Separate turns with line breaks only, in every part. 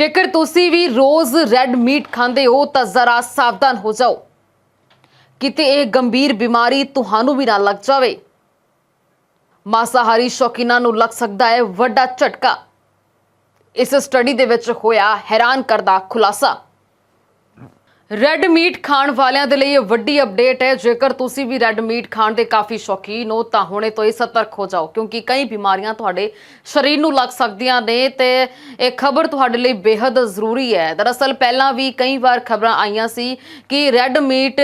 ਜੇਕਰ ਤੁਸੀਂ ਵੀ ਰੋਜ਼ red meat ਖਾਂਦੇ ਹੋ, ਤਾਂ ਜ਼ਰਾ ਸਾਵਧਾਨ ਹੋ ਜਾਓ। ਕਿਤੇ ਇਹ ਗੰਭੀਰ ਬਿਮਾਰੀ ਤੁਹਾਨੂੰ ਵੀ ਨਾ ਲੱਗ ਜਾਵੇ। ਮਾਸਾਹਾਰੀ ਸ਼ੌਕੀਨਾਂ ਨੂੰ ਲੱਗ ਸਕਦਾ ਹੈ ਵੱਡਾ ਝਟਕਾ। ਇਸ ਸਟੱਡੀ ਦੇ ਵਿੱਚ ਹੋਇਆ ਹੈਰਾਨ ਕਰਦਾ ਖੁਲਾਸਾ। ਰੈੱਡ ਮੀਟ ਖਾਣ ਵਾਲਿਆਂ ਦੇ ਲਈ ਇਹ ਵੱਡੀ ਅਪਡੇਟ ਹੈ। ਜੇਕਰ ਤੁਸੀਂ ਵੀ ਰੈੱਡ ਮੀਟ ਖਾਣ ਦੇ ਕਾਫੀ ਸ਼ੌਕੀਨ ਹੋ, ਤਾਂ ਹੁਣੇ ਤੋਂ ਹੀ ਸਤਰਕ ਹੋ ਜਾਓ, ਕਿਉਂਕਿ ਕਈ ਬਿਮਾਰੀਆਂ ਤੁਹਾਡੇ ਸਰੀਰ ਨੂੰ ਲੱਗ ਸਕਦੀਆਂ ਨੇ ਤੇ ਇਹ ਖਬਰ ਤੁਹਾਡੇ ਲਈ ਬੇहद ਜ਼ਰੂਰੀ ਹੈ। ਦਰਅਸਲ ਪਹਿਲਾਂ ਵੀ ਕਈ ਵਾਰ ਖਬਰਾਂ ਆਈਆਂ ਸੀ ਕਿ ਰੈੱਡ ਮੀਟ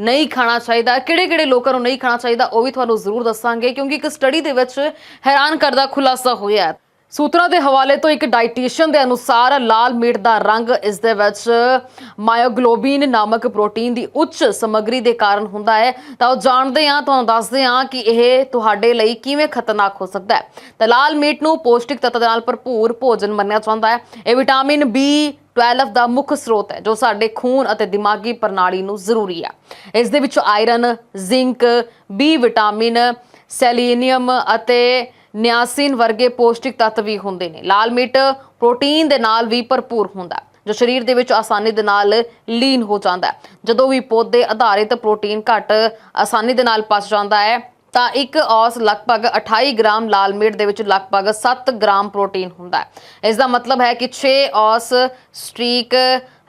ਨਹੀਂ ਖਾਣਾ ਚਾਹੀਦਾ। ਕਿਹੜੇ-ਕਿਹੜੇ ਲੋਕਾਂ ਨੂੰ ਨਹੀਂ ਖਾਣਾ ਚਾਹੀਦਾ, ਉਹ ਵੀ ਤੁਹਾਨੂੰ ਜ਼ਰੂਰ ਦੱਸਾਂਗੇ, ਕਿਉਂਕਿ ਇੱਕ ਸਟੱਡੀ ਦੇ ਵਿੱਚ ਹੈਰਾਨ ਕਰਦਾ ਖੁਲਾਸਾ ਹੋਇਆ ਸੂਤਰਾਂ ਦੇ ਹਵਾਲੇ ਤੋਂ ਇੱਕ ਡਾਈਟੀਸ਼ੀਅਨ ਦੇ ਅਨੁਸਾਰ ਲਾਲ ਮੀਟ ਦਾ ਰੰਗ ਇਸ ਦੇ ਵਿੱਚ ਮਾਇਓਗਲੋਬਿਨ ਨਾਮਕ ਪ੍ਰੋਟੀਨ ਦੀ ਉੱਚ ਸਮੱਗਰੀ ਦੇ ਕਾਰਨ ਹੁੰਦਾ ਹੈ। ਤਾਂ ਉਹ ਜਾਣਦੇ ਹਾਂ, ਤੁਹਾਨੂੰ ਦੱਸਦੇ ਹਾਂ ਕਿ ਇਹ ਤੁਹਾਡੇ ਲਈ ਕਿਵੇਂ ਖਤਰਨਾਕ ਹੋ ਸਕਦਾ ਹੈ। ਤਾਂ ਲਾਲ ਮੀਟ ਨੂੰ ਪੌਸ਼ਟਿਕ ਤੱਤ ਦੇ ਨਾਲ ਭਰਪੂਰ ਭੋਜਨ ਮੰਨਿਆ ਜਾਂਦਾ ਹੈ। ਇਹ ਵਿਟਾਮਿਨ ਬੀ 12 ਦਾ ਮੁੱਖ ਸਰੋਤ ਹੈ, ਜੋ ਸਾਡੇ ਖੂਨ ਅਤੇ ਦਿਮਾਗੀ ਪ੍ਰਣਾਲੀ ਨੂੰ ਜ਼ਰੂਰੀ ਹੈ। ਇਸ ਦੇ ਵਿੱਚ iron, zinc B vitamin, selenium ਅਤੇ ਨਿਆਸਿਨ ਵਰਗੇ ਪੌਸ਼ਟਿਕ ਤੱਤ ਵੀ ਹੁੰਦੇ ਨੇ। ਲਾਲ ਮਿਰਚ ਪ੍ਰੋਟੀਨ ਦੇ ਨਾਲ ਵੀ ਭਰਪੂਰ ਹੁੰਦਾ ਜੋ ਸਰੀਰ ਦੇ ਵਿੱਚ ਆਸਾਨੀ ਦੇ ਨਾਲ ਲੀਨ ਹੋ ਜਾਂਦਾ ਹੈ। ਜਦੋਂ ਵੀ ਪੌਦੇ ਆਧਾਰਿਤ ਪ੍ਰੋਟੀਨ ਘੱਟ ਆਸਾਨੀ ਦੇ ਨਾਲ ਪਚ ਜਾਂਦਾ ਹੈ, ਤਾਂ ਇੱਕ ਔਸ ਲਗਭਗ 28 ਗ੍ਰਾਮ ਲਾਲ ਮਿਰਚ ਦੇ ਵਿੱਚ ਲਗਭਗ 7 ਗ੍ਰਾਮ ਪ੍ਰੋਟੀਨ ਹੁੰਦਾ ਹੈ। ਇਸ ਦਾ ਮਤਲਬ ਹੈ ਕਿ 6 ਔਸ ਸਟ੍ਰੀਕ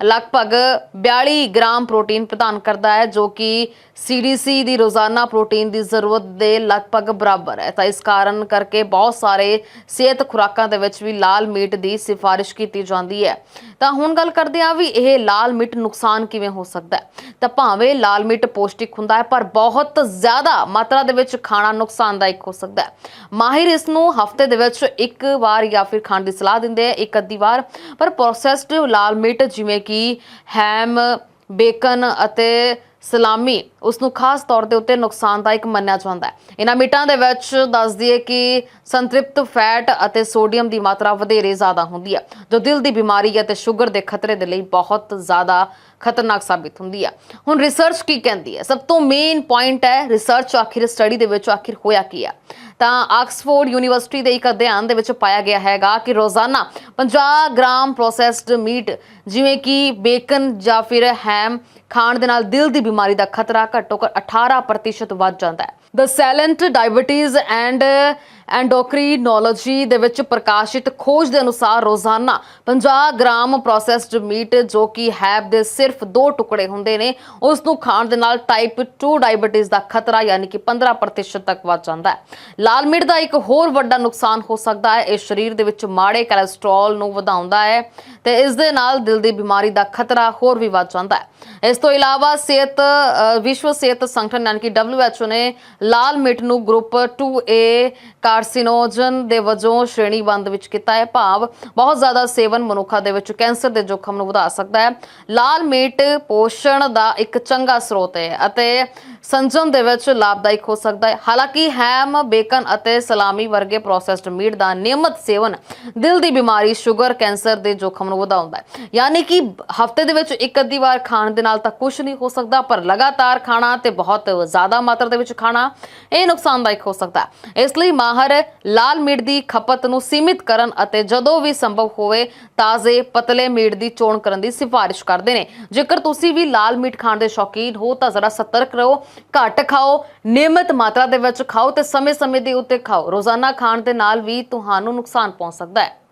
ਲਗਭਗ 42 ਗ੍ਰਾਮ ਪ੍ਰੋਟੀਨ ਪ੍ਰਦਾਨ ਕਰਦਾ ਹੈ, ਜੋ ਕਿ ਸੀਡੀਸੀ ਦੀ ਰੋਜ਼ਾਨਾ ਪ੍ਰੋਟੀਨ ਦੀ ਜ਼ਰੂਰਤ ਦੇ ਲਗਭਗ ਬਰਾਬਰ ਹੈ। ਤਾਂ ਇਸ ਕਾਰਨ ਕਰਕੇ ਬਹੁਤ ਸਾਰੇ ਸਿਹਤ ਖੁਰਾਕਾਂ ਦੇ ਵਿੱਚ ਵੀ ਲਾਲ ਮੀਟ ਦੀ ਸਿਫਾਰਿਸ਼ ਕੀਤੀ ਜਾਂਦੀ ਹੈ। ਤਾਂ ਹੁਣ ਗੱਲ ਕਰਦੇ ਹਾਂ ਵੀ ਇਹ ਲਾਲ ਮਿਰਚ ਨੁਕਸਾਨ ਕਿਵੇਂ ਹੋ ਸਕਦਾ ਹੈ। ਤਾਂ ਭਾਵੇਂ ਲਾਲ ਮਿਰਚ ਪੌਸ਼ਟਿਕ ਹੁੰਦਾ ਹੈ, ਪਰ ਬਹੁਤ ਜ਼ਿਆਦਾ ਮਾਤਰਾ ਦੇ ਵਿੱਚ ਖਾਣਾ ਨੁਕਸਾਨਦਾਇਕ ਹੋ ਸਕਦਾ ਹੈ। ਮਾਹਿਰ ਇਸ ਨੂੰ ਹਫ਼ਤੇ ਦੇ ਵਿੱਚ ਇੱਕ ਵਾਰ ਜਾਂ ਫਿਰ ਖਾਣ ਦੀ ਸਲਾਹ ਦਿੰਦੇ ਆ, ਇੱਕ ਅੱਧੀ ਵਾਰ। ਪਰ ਪ੍ਰੋਸੈਸਡ ਲਾਲ ਮਿਰਚ ਜਿਵੇਂ ਕਿ ਹੈਮ ਬੇਕਨ ਅਤੇ ਸਲਾਮੀ ਉਸ ਨੂੰ ਖਾਸ ਤੌਰ ਦੇ ਉੱਤੇ ਨੁਕਸਾਨਦਾਇਕ ਮੰਨਿਆ ਜਾਂਦਾ ਹੈ। ਇਹਨਾਂ ਮੀਟਾਂ ਦੇ ਵਿੱਚ ਦੱਸ ਦਈਏ ਕਿ ਸੰਤ੍ਰਿਪਤ ਫੈਟ ਅਤੇ ਸੋਡੀਅਮ ਦੀ ਮਾਤਰਾ ਵਧੇਰੇ ਜ਼ਿਆਦਾ ਹੁੰਦੀ ਹੈ, ਜੋ ਦਿਲ ਦੀ ਬਿਮਾਰੀ ਅਤੇ ਸ਼ੂਗਰ ਦੇ ਖਤਰੇ ਦੇ ਲਈ ਬਹੁਤ ਜ਼ਿਆਦਾ ਖਤਰਨਾਕ ਸਾਬਿਤ ਹੁੰਦੀ ਹੈ। ਹੁਣ ਰਿਸਰਚ ਕੀ ਕਹਿੰਦੀ ਹੈ? ਸਭ ਤੋਂ ਮੇਨ ਪੁਆਇੰਟ ਹੈ ਰਿਸਰਚ ਆਖਿਰ ਸਟੱਡੀ ਦੇ ਵਿੱਚ ਆਖਿਰ ਹੋਇਆ ਕੀ ਹੈ? ਤਾਂ ਆਕਸਫੋਰਡ ਯੂਨੀਵਰਸਿਟੀ ਦੇ ਇੱਕ ਅਧਿਐਨ ਦੇ ਵਿੱਚ ਪਾਇਆ ਗਿਆ ਹੈਗਾ ਕਿ ਰੋਜ਼ਾਨਾ 50 ਗ੍ਰਾਮ ਪ੍ਰੋਸੈਸਡ ਮੀਟ ਜਿਵੇਂ ਕਿ ਬੇਕਨ ਜਾਂ ਫਿਰ ਹੈਮ ਖਾਣ ਦੇ ਨਾਲ ਦਿਲ ਦੀ ਬਿਮਾਰੀ ਦਾ ਖਤਰਾ ਘੱਟੋ ਘੱਟ 18% ਵੱਧ ਜਾਂਦਾ ਹੈ। ਦ ਸੈਲੈਂਟ ਡਾਇਬੀਟੀਜ਼ ਐਂਡ ਐਂਡੋਕਰੀਨੋਲੋਜੀ ਦੇ ਵਿੱਚ ਪ੍ਰਕਾਸ਼ਿਤ ਖੋਜ ਦੇ ਅਨੁਸਾਰ ਰੋਜ਼ਾਨਾ 50 ਗ੍ਰਾਮ ਪ੍ਰੋਸੈਸਡ ਮੀਟ ਜੋ ਕਿ ਹੈਬ ਦੇ ਸਿਰਫ ਦੋ ਟੁਕੜੇ ਹੁੰਦੇ ਨੇ ਉਸ ਨੂੰ ਖਾਣ ਦੇ ਨਾਲ ਟਾਈਪ 2 ਡਾਇਬੀਟੀਜ਼ ਦਾ ਖਤਰਾ ਯਾਨੀ ਕਿ 15% ਤੱਕ ਵੱਧ ਜਾਂਦਾ ਹੈ। ਲਾਲ ਮਿਰਚ ਦਾ ਇੱਕ ਹੋਰ ਵੱਡਾ ਨੁਕਸਾਨ ਹੋ ਸਕਦਾ ਹੈ। ਇਹ ਸਰੀਰ ਦੇ ਵਿੱਚ ਮਾੜੇ ਕੋਲੇਸਟ੍ਰੋਲ ਨੂੰ ਵਧਾਉਂਦਾ ਹੈ ਤੇ ਇਸ ਦੇ ਨਾਲ ਦਿਲ ਦੀ ਬਿਮਾਰੀ ਦਾ ਖਤਰਾ ਹੋਰ ਵੀ ਵੱਧ ਜਾਂਦਾ ਹੈ। ਇਸ ਤੋਂ ਇਲਾਵਾ ਸਿਹਤ ਵਿਸ਼ਵ ਸਿਹਤ ਸੰਗਠਨ ਯਾਨੀ ਕਿ WHO ਨੇ ਲਾਲ ਮਿਰਚ ਨੂੰ ਗਰੁੱਪ 2A ਕਾਰਸਿਨੋਜਨ ਦੇ ਵਜੋਂ ਸ਼੍ਰੇਣੀਬੰਦ ਵਿੱਚ ਕੀਤਾ ਹੈ। ਭਾਵ ਬਹੁਤ ਜ਼ਿਆਦਾ ਸੇਵਨ ਮਨੁੱਖਾਂ ਦੇ ਵਿੱਚ ਕੈਂਸਰ ਦੇ ਜੋਖਮ ਨੂੰ ਵਧਾ ਸਕਦਾ ਹੈ। ਲਾਲ ਮਿਰਚ ਪੋਸ਼ਣ ਦਾ ਇੱਕ ਚੰਗਾ ਸਰੋਤ ਹੈ ਅਤੇ ਸੰਜਮ ਦੇ ਵਿੱਚ ਲਾਭਦਾਇਕ ਹੋ ਸਕਦਾ ਹੈ। ਹਾਲਾਂਕਿ ਹੈਮ, ਬੇਕਨ ਅਤੇ ਸਲਾਮੀ ਵਰਗੇ ਪ੍ਰੋਸੈਸਡ ਮੀਟ ਦਾ ਨਿਯਮਤ ਸੇਵਨ ਦਿਲ ਦੀ ਬਿਮਾਰੀ, ਸ਼ੂਗਰ, ਕੈਂਸਰ ਦੇ ਜੋਖਮ ਨੂੰ ਵਧਾਉਂਦਾ ਹੈ। ਯਾਨੀ ਕਿ ਹਫ਼ਤੇ ਦੇ ਵਿੱਚ ਇੱਕ ਅੱਧੀ ਵਾਰ ਖਾਣ ਦੇ ਨਾਲ ਤਾਂ ਕੁਝ ਨਹੀਂ ਹੋ ਸਕਦਾ, ਪਰ ਲਗਾਤਾਰ ਖਾਣਾ ਤੇ ਬਹੁਤ ਜ਼ਿਆਦਾ ਮਾਤਰਾ ਦੇ ਵਿੱਚ ਖਾਣਾ ਇਹ ਨੁਕਸਾਨਦਾਇਕ ਹੋ ਸਕਦਾ ਹੈ। ਇਸ ਲਈ ਮਾਹਰ ਲਾਲ ਮੀਟ ਦੀ ਖਪਤ ਨੂੰ ਸੀਮਿਤ ਕਰਨ ਅਤੇ ਜਦੋਂ ਵੀ ਸੰਭਵ ਹੋਵੇ, ਤਾਜ਼ੇ ਪਤਲੇ ਮੀਟ ਦੀ ਚੋਣ ਕਰਨ ਦੀ ਸਿਫਾਰਿਸ਼ ਕਰਦੇ ਨੇ। ਜੇਕਰ ਤੁਸੀਂ ਵੀ ਲਾਲ ਮੀਟ ਖਾਣ ਦੇ ਸ਼ੌਕੀਨ ਹੋ, ਤਾਂ ਜ਼ਰਾ ਸਤਰਕ ਰਹੋ। ਘੱਟ ਖਾਓ, ਨਿਯਮਿਤ ਮਾਤਰਾ ਦੇ ਵਿੱਚ ਖਾਓ ਤੇ ਸਮੇਂ-ਸਮੇਂ ਦੇ ਉੱਤੇ ਖਾਓ। ਰੋਜ਼ਾਨਾ ਖਾਣ ਦੇ ਨਾਲ ਵੀ ਤੁਹਾਨੂੰ ਨੁਕਸਾਨ ਪਹੁੰਚ ਸਕਦਾ ਹੈ।